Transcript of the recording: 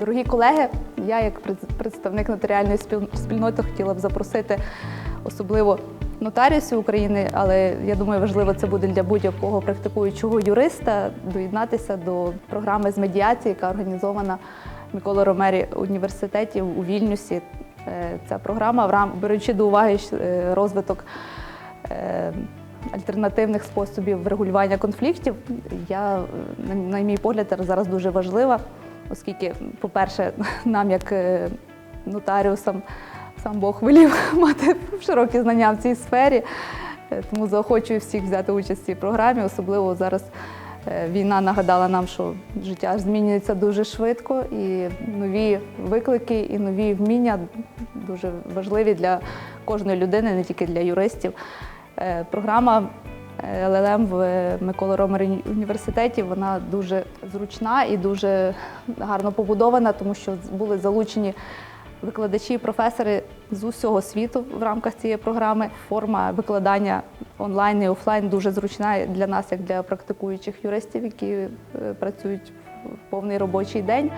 Дорогі колеги, я як представник нотаріальної спільноти хотіла б запросити особливо нотаріусів України, але я думаю, важливо це буде для будь-якого практикуючого юриста доєднатися до програми з медіації, яка організована Микола Ромері університеті у Вільнюсі. Е, Ця програма, беручи до уваги е, розвиток е, альтернативних способів врегулювання конфліктів, я, на мій погляд, зараз дуже важлива, оскільки, по-перше, нам, як е, нотаріусам, сам Бог велів мати широкі знання в цій сфері. Е, Тому заохочую всіх взяти участь в цій програмі. Особливо зараз е, війна нагадала нам, що життя змінюється дуже швидко, і нові виклики, і нові вміння дуже важливі для кожної людини, не тільки для юристів. Програма ЛЛМ в Микола Ромері університеті вона дуже зручна і дуже гарно побудована, тому що були залучені викладачі і професори з усього світу в рамках цієї програми. Форма викладання онлайн і офлайн дуже зручна для нас, як для практикуючих юристів, які е, працюють в повний робочий день.